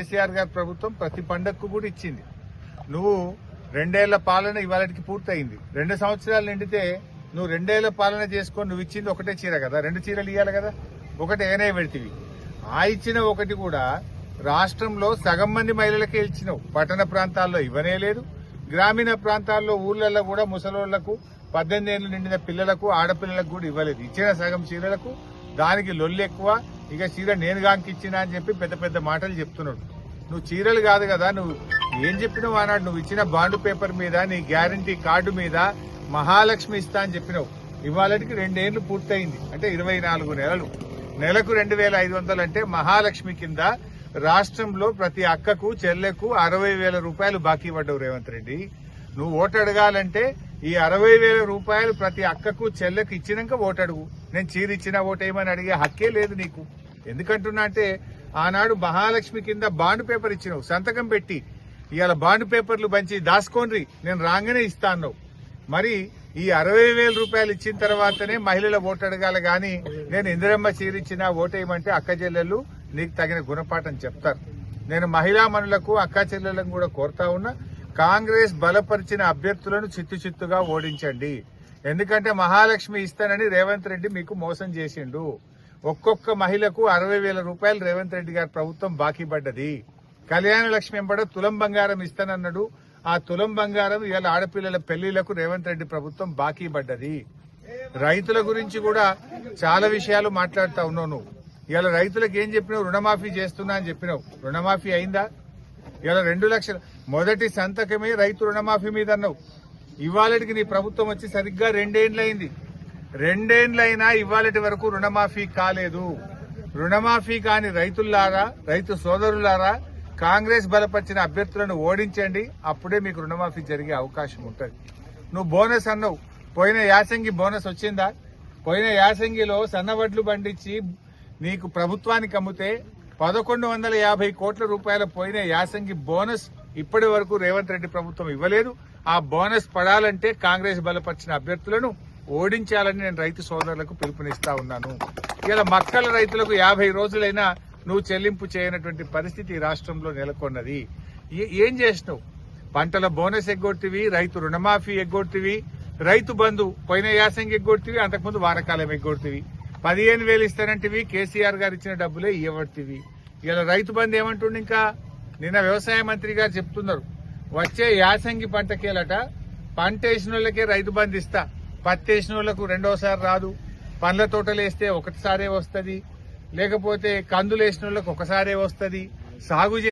కేసీఆర్ గారి ప్రభుత్వం ప్రతి పండగకు కూడా ఇచ్చింది. నువ్వు రెండేళ్ళ పాలన ఇవాళకి పూర్తయింది. రెండు సంవత్సరాలు నిండితే నువ్వు రెండేళ్ళ పాలన చేసుకొని నువ్వు ఇచ్చింది ఒకటే చీర కదా? రెండు చీరలు ఇవ్వాలి కదా? ఒకటి ఏనే పెడితివి. ఆ ఇచ్చిన ఒకటి కూడా రాష్ట్రంలో సగం మంది మహిళలకే ఇచ్చినావు. పట్టణ ప్రాంతాల్లో ఇవ్వనే లేదు. గ్రామీణ ప్రాంతాల్లో ఊళ్ళల్లో కూడా ముసలోళ్ళకు పద్దెనిమిది ఏళ్ళు నిండిన పిల్లలకు ఆడపిల్లలకు కూడా ఇవ్వలేదు. ఇచ్చిన సగం చీరలకు దానికి లొల్లి ఎక్కువ ఇక చీర నేను కాంకిచ్చినా అని చెప్పి పెద్ద పెద్ద మాటలు చెప్తున్నాడు. నువ్వు చీరలు కాదు కదా నువ్వు ఏం చెప్పినావు అన్నాడు నువ్వు ఇచ్చిన బాండ్ పేపర్ మీద నీ గ్యారంటీ కార్డు మీద మహాలక్ష్మి ఇస్తా అని చెప్పినావు. ఇవాళకి రెండేళ్ళు పూర్తయింది. అంటే ఇరవై నాలుగు నెలలు. నెలకు రెండు వేల ఐదు వందలు అంటే మహాలక్ష్మి కింద రాష్ట్రంలో ప్రతి అక్కకు చెల్లెకు అరవై వేల రూపాయలు బాకీ పడ్డవు రేవంత్ రెడ్డి. నువ్వు ఓటు అడగాలంటే ఈ అరవై వేల రూపాయలు ప్రతి అక్కకు చెల్లెకు ఇచ్చినాక ఓటు అడుగు. నేను చీర ఇచ్చిన ఓటేయమని అడిగే హక్కే లేదు నీకు. ఎందుకంటున్నా అంటే ఆనాడు మహాలక్ష్మి కింద బాండ్ పేపర్ ఇచ్చినావు సంతకం పెట్టి. ఇవాళ బాండ్ పేపర్లు పంచి దాసుకోండ్రి నేను రాగానే ఇస్తాను మరి ఈ అరవై వేల రూపాయలు ఇచ్చిన తర్వాతనే మహిళల ఓటు అడగాలి గాని నేను ఇందిరమ్మ చీరిచ్చిన ఓటేయమంటే అక్క చెల్లెళ్ళు నీకు తగిన గుణపాఠం చెప్తారు. నేను మహిళా మనులకు అక్క చెల్లెలను కూడా కోరుతా ఉన్నా కాంగ్రెస్ బలపరిచిన అభ్యర్థులను చిత్తు చిత్తుగా ఓడించండి. ఎందుకంటే మహాలక్ష్మి ఇస్తానని రేవంత్ రెడ్డి మీకు మోసం చేసిండు. ఒక్కొక్క మహిళకు అరవై వేల రూపాయలు రేవంత్ రెడ్డి గారి ప్రభుత్వం బాకీ పడ్డది. కళ్యాణ లక్ష్మి ఎంబడ తులం బంగారం ఇస్తానన్నాడు. ఆ తులం బంగారం ఇవాళ ఆడపిల్లల పెళ్ళిళ్ళకు రేవంత్ రెడ్డి ప్రభుత్వం బాకీ పడ్డది. రైతుల గురించి కూడా చాలా విషయాలు మాట్లాడుతా ఉన్నావు నువ్వు ఇవాళ రైతులకు ఏం చెప్పినావు? రుణమాఫీ చేస్తున్నా అని చెప్పినావు. రుణమాఫీ అయిందా? ఇవాళ రెండు లక్షలు మొదటి సంతకమే రైతు రుణమాఫీ మీద అన్నావు. ఇవాళకి నీ ప్రభుత్వం వచ్చి సరిగ్గా రెండేండ్లయింది. రెండేండ్లైనా ఇవాళటి వరకు రుణమాఫీ కాలేదు. రుణమాఫీ కాని రైతుల్లారా రైతు సోదరులారా కాంగ్రెస్ బలపరిచిన అభ్యర్థులను ఓడించండి. అప్పుడే మీకు రుణమాఫీ జరిగే అవకాశం ఉంటుంది. నువ్వు బోనస్ అన్నావు. పోయిన యాసంగి బోనస్ వచ్చిందా? పోయిన యాసంగిలో సన్నవడ్లు పండించి నీకు ప్రభుత్వానికి అమ్మితే పదకొండు వందల యాభై కోట్ల రూపాయల పోయిన యాసంగి బోనస్ ఇప్పటి వరకు రేవంత్ రెడ్డి ప్రభుత్వం ఇవ్వలేదు. ఆ బోనస్ పడాలంటే కాంగ్రెస్ బలపరిచిన అభ్యర్థులను ఓడించాలని నేను రైతు సోదరులకు పిలుపునిస్తా ఉన్నాను. ఇలా మక్కల రైతులకు యాభై రోజులైనా నువ్వు చెల్లింపు చేయనటువంటి పరిస్థితి ఈ రాష్ట్రంలో నెలకొన్నది. ఏం చేసినావు? పంటల బోనస్ ఎగ్గొట్టివి రైతు రుణమాఫీ ఎగ్గొట్టివి రైతు బంధు పోయిన యాసంగి ఎగ్గొట్టివి అంతకుముందు వానకాలం ఎగ్గొట్టివి. పదిహేను వేలు ఇస్తానంటివి కేసీఆర్ గారు ఇచ్చిన డబ్బులే ఇవ్వబట్టివి ఇలా రైతు బంధు ఏమంటుండే ఇంకా? నిన్న వ్యవసాయ మంత్రి గారు చెప్తున్నారు. వచ్చే యాసంగి పంటకేలట పంట వేసిన వాళ్ళకే రైతు బంధు ఇస్తా. పత్తి వేసిన వాళ్ళకు రెండోసారి రాదు. పండ్ల తోటలు వేస్తే ఒకటిసారే వస్తుంది. లేకపోతే కందులు వేసిన వాళ్ళకు ఒకసారే వస్తుంది. సాగు చే-